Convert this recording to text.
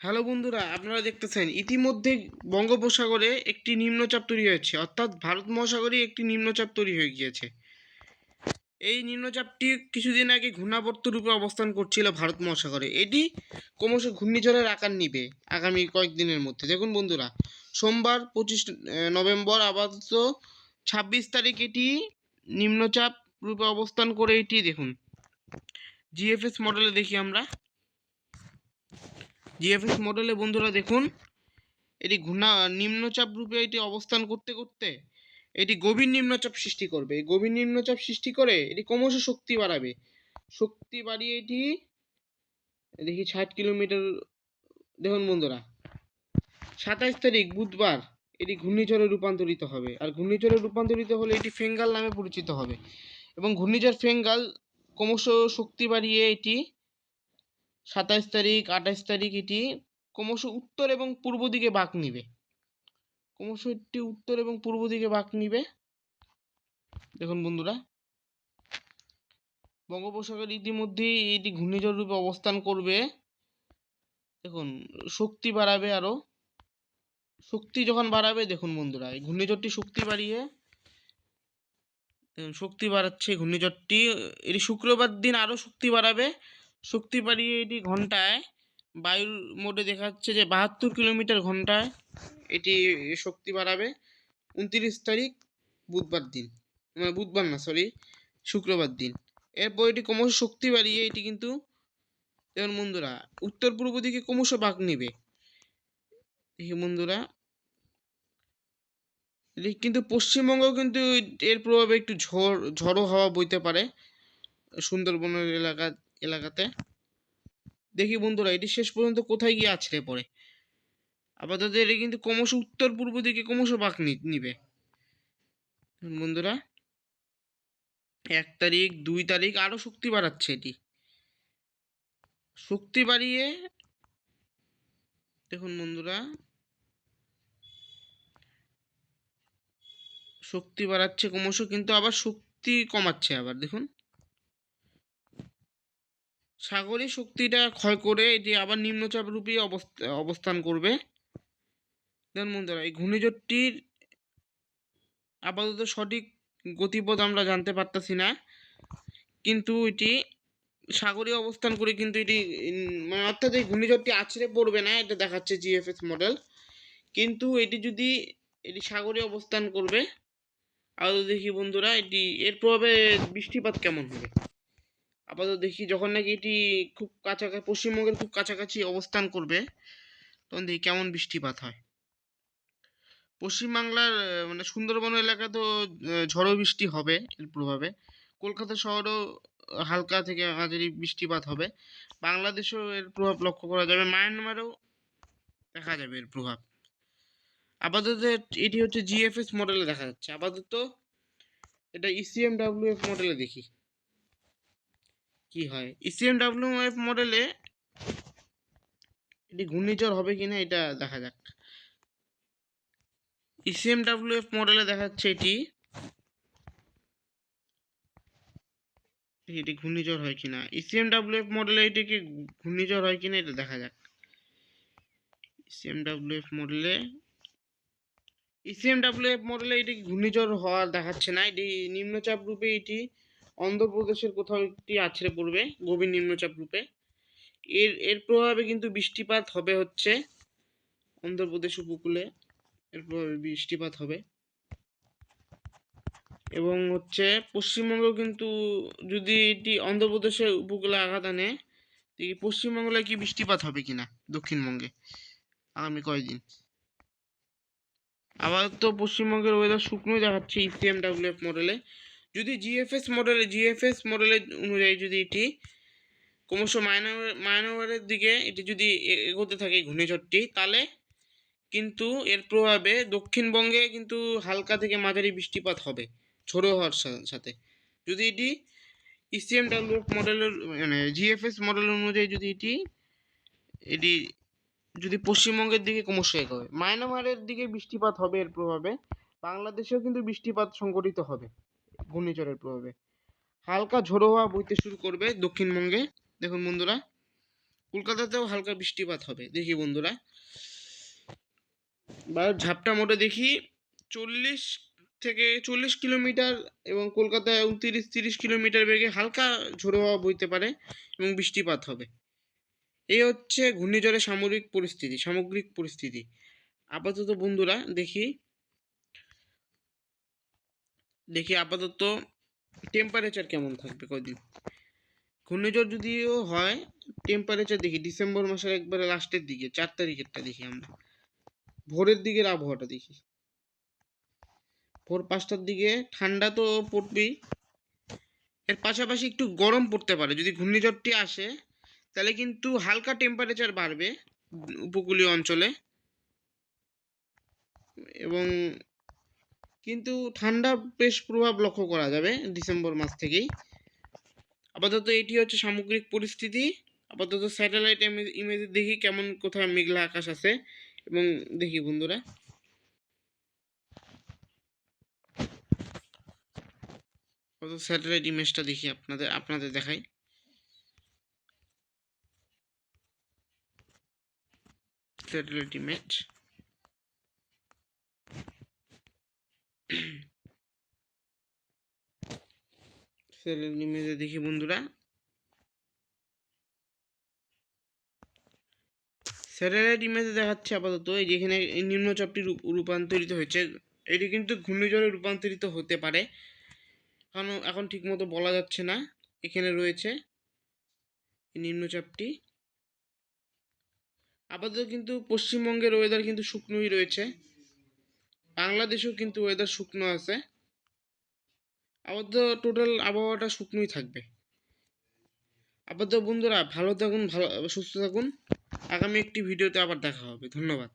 Hello বন্ধুরা, আপনারা দেখতেছেন, ইতিমধ্যে বঙ্গোপসাগরে একটি নিম্নচাপ তৈরি হয়েছে, অর্থাৎ ভারত মহাসাগরে একটি নিম্নচাপ তৈরি হয়ে গিয়েছে। এই নিম্নচাপটি কিছুদিন আগে ঘূর্ণাবর্ত রূপে অবস্থান করছিল ভারত মহাসাগরে। এটি ক্রমশ ঘূর্ণিঝড়ের আকার নিবে আগামী কয়েকদিনের মধ্যে। দেখুন বন্ধুরা, সোমবার পঁচিশ নভেম্বর আপাতত ছাব্বিশ তারিখ এটি নিম্নচাপ রূপে অবস্থান করে এটি দেখুন। জিএফএস মডেলে দেখি আমরা। জিএফএস মডেলে বন্ধুরা দেখুন। এটি ঘূর্ণা, নিম্নচাপ রূপে এটি অবস্থান করতে করতে এটি গভীর নিম্নচাপ সৃষ্টি করবে। এই গভীর নিম্নচাপ সৃষ্টি করে এটি ক্রমশ শক্তি বাড়াবে। শক্তি বাড়িয়ে এটি, দেখি ষাট কিলোমিটার, দেখুন বন্ধুরা। সাতাইশ তারিখ, বুধবার এটি ঘূর্ণিঝড়ে রূপান্তরিত হবে। আর ঘূর্ণিঝড়ে রূপান্তরিত হলে এটি ফেঙ্গাল নামে পরিচিত হবে। এবং ঘূর্ণিঝড় ফেঙ্গাল ক্রমশ শক্তি বাড়িয়ে এটি সাতাইশ তারিখ, আঠাইশ তারিখ এটি ক্রমশ উত্তর এবং পূর্ব দিকে বাঁক নিবে। ক্রমশ এটি উত্তর এবং পূর্ব দিকে বাঁক নিবে। দেখুন বন্ধুরা, বঙ্গোপসাগর ইতিমধ্যেই এটি ঘূর্ণিঝড় রূপে অবস্থান করবে। দেখুন, শক্তি বাড়াবে আরও। শক্তি যখন বাড়াবে, দেখুন বন্ধুরা, এই ঘূর্ণিঝড়টি শক্তি বাড়িয়ে শক্তি বাড়াচ্ছে ঘূর্ণিঝড়টি। এটি শুক্রবার দিন আরও শক্তি বাড়াবে। শক্তি বাড়িয়ে এটি ঘন্টায়, বায়ুর মোডে দেখাচ্ছে যে বাহাত্তর কিলোমিটার ঘন্টায় এটি শক্তি বাড়াবে। উনত্রিশ তারিখ, বুধবার দিন। মানে বুধবার না সরি শুক্রবার দিন। এরপর এটি ক্রমশ শক্তি বাড়িয়ে এটি কিন্তু দেখুন বন্ধুরা, উত্তর পূর্ব দিকে ক্রমশ বাঁক নেবে। দেখি বন্ধুরা কিন্তু পশ্চিমবঙ্গেও কিন্তু এর প্রভাবে একটু ঝড়, ঝড়ো হাওয়া বইতে পারে। সুন্দরবনের এলাকা এলাকাতে। দেখি বন্ধুরা, এটি শেষ পর্যন্ত কোথায় গিয়ে আছড়ে পড়ে? আপাতত এটি কিন্তু ক্রমশ উত্তর পূর্ব দিকে ক্রমশ বাঁক নিবে। বন্ধুরা, এক তারিখ, দুই তারিখ, আরও শক্তি বাড়াচ্ছে এটি। শক্তি বাড়িয়ে, দেখুন বন্ধুরা, শক্তি বাড়াচ্ছে ক্রমশ, কিন্তু আবার শক্তি কমাচ্ছে আবার, দেখুন। সাগরে শক্তিটা ক্ষয় করে এটি আবার নিম্নচাপ রূপে অবস্থা, অবস্থান করবে। বন্ধুরা এই ঘূর্ণিঝড়টির আপাতত সঠিক গতিপথ আমরা জানতে পারতাছি না। কিন্তু এটি সাগরে অবস্থান করে কিন্তু এটি মানে অর্থাৎ এই ঘূর্ণিঝড়টি আছড়ে পড়বে না, এটা দেখাচ্ছে জিএফএস মডেল কিন্তু এটি যদি এটি সাগরে অবস্থান করবে আপাতত দেখি বন্ধুরা, এটি, এর প্রভাবে বৃষ্টিপাত কেমন হবে? আপাতত দেখি যখন নাকি এটি খুব কাছাকাছি পশ্চিমবঙ্গের খুব কাছাকাছি অবস্থান করবে, তখন দেখি কেমন বৃষ্টিপাত হয়। পশ্চিমবাংলার মানে সুন্দরবন এলাকা তো ঝড়ো বৃষ্টি হবে এর প্রভাবে। কলকাতা শহরেও হালকা থেকে মাঝারি বৃষ্টিপাত হবে। বাংলাদেশেও এর প্রভাব লক্ষ্য করা যাবে। মায়ানমারেও দেখা যাবে এর প্রভাব। আপাতত এটি হচ্ছে জিএফএস মডেলে দেখা যাচ্ছে। আপাতত এটা E ইসিএম ডাব্লিউএফ মডেলে দেখি। কি হয়? ইসিএম ডাব্লিউএফ মডেলে এটি ঘূর্ণিঝড় হবে কিনা এটা দেখা যাক। ইসিএম ডাব্লিউএফ মডেলে দেখাচ্ছে এটি। এটি ঘূর্ণিঝড় হয় কিনা? ইসিএম ডাব্লিউএফ মডেলে এটি কি ঘূর্ণিঝড় হয় কিনা এটা দেখা যাক। ইসিএম ডাব্লিউএফ মডেলে ইসিএম ডাব্লিউএফ মডেলে এটি ঘূর্ণিঝড় হওয়ার দেখাচ্ছে না। এটি নিম্নচাপ রূপে এটি অন্ধ্রপ্রদেশের কোথাও একটি আছড়ে পড়বে গভীর নিম্নচাপ রূপে। এর এর প্রভাবে কিন্তু বৃষ্টিপাত হবে হচ্ছে অন্ধ্রপ্রদেশ উপকূলে। এর প্রভাবে বৃষ্টিপাত হবে। এবং হচ্ছে পশ্চিমবঙ্গ কিন্তু যদি এটি অন্ধ্রপ্রদেশের উপকূলে আঘাত আনে পশ্চিমবঙ্গে কি বৃষ্টিপাত হবে কিনা দক্ষিণবঙ্গে আগামী কয়েকদিন আবার তো পশ্চিমবঙ্গের ওয়েদার শুকনোই দেখাচ্ছে E ইসিএম ডাব্লিউএফ মডেলে যদি জিএফএস মডেলে জিএফএস মডেলের অনুযায়ী যদি এটি ক্রমশ মায়ানমার মায়ানমারের দিকে এটি যদি এগোতে থাকে ঘূর্ণিঝড়টি, তাহলে কিন্তু এর প্রভাবে দক্ষিণবঙ্গে কিন্তু হালকা থেকে মাঝারি বৃষ্টিপাত হবে, ঝোড়ো হওয়ার সাথে। যদি এটি ইসিএম ডাব্লিউএফ মডেলের মানে জিএফএস মডেল অনুযায়ী যদি এটি এটি যদি পশ্চিমবঙ্গের দিকে ক্রমশ এগোয় মায়ানমারের দিকে বৃষ্টিপাত হবে এর প্রভাবে, বাংলাদেশেও কিন্তু বৃষ্টিপাত সংঘটিত হবে। ঘূর্ণিঝড়ের প্রভাবে। হালকা ঝোড়ো হওয়া বইতে শুরু করবে দক্ষিণবঙ্গে। দেখুন বন্ধুরা, কলকাতাতেও হালকা বৃষ্টিপাত হবে। দেখি বন্ধুরা, বা ঝাপটা মোটে দেখি, চল্লিশ থেকে চল্লিশ কিলোমিটার এবং কলকাতায় উনতিরিশ তিরিশ কিলোমিটার বেগে হালকা ঝোড়ো হাওয়া বইতে পারে এবং বৃষ্টিপাত হবে। এই হচ্ছে ঘূর্ণিঝড়ের সামরিক পরিস্থিতি, সামগ্রিক পরিস্থিতি। আপাতত বন্ধুরা দেখি দেখি আপাতত টেম্পারেচার কেমন থাকবে কদিন? ঘূর্ণিঝড় যদিও হয় টেম্পারেচার দেখি ডিসেম্বর মাসের একবারে লাস্টের দিকে, চার তারিখেরটা দেখি আমরা। ভোরের দিকের আবহাওয়াটা দেখি। ভোর পাঁচটার দিকে, ঠান্ডা তো পড়বেই। এর পাশাপাশি একটু গরম পড়তে পারে, যদি ঘূর্ণিঝড়টি আসে, তাহলে কিন্তু হালকা টেম্পারেচার বাড়বে উপকূলীয় অঞ্চলে। এবং কিন্তু ঠান্ডা বেশ প্রভাব লক্ষ্য করা যাবে ডিসেম্বর মাস থেকেই। আপাতত এটি হচ্ছে সামগ্রিক পরিস্থিতি। আপাতত স্যাটেলাইট ইমেজ দেখি কেমন কোথায় মেঘলা আকাশ আছে এবং দেখি বন্ধুরা। স্যাটেলাইট ইমেজটা দেখি আপনাদের আপনাদের দেখাই। Satellite image. স্যাটেলাইট ইমেজে দেখি বন্ধুরা। স্যাটেলাইট ইমেজে দেখাচ্ছে আপাতত, এই যেখানে নিম্নচাপটি রূপান্তরিত হয়েছে। এটি কিন্তু ঘূর্ণিঝড়ে রূপান্তরিত হতে পারে। কারণ এখন ঠিকমতো বলা যাচ্ছে না, এখানে রয়েছে নিম্নচাপটি। আপাতত কিন্তু পশ্চিমবঙ্গের ওয়েদার কিন্তু শুকনোই রয়েছে। বাংলাদেশেও কিন্তু ওয়েদার শুকনো আছে। আপাতত টোটাল আবহাওয়াটা শুকনোই থাকবে। আপাতত বন্ধুরা, ভালো থাকুন, ভালো, সুস্থ থাকুন। আগামী একটি ভিডিওতে আবার দেখা হবে। ধন্যবাদ।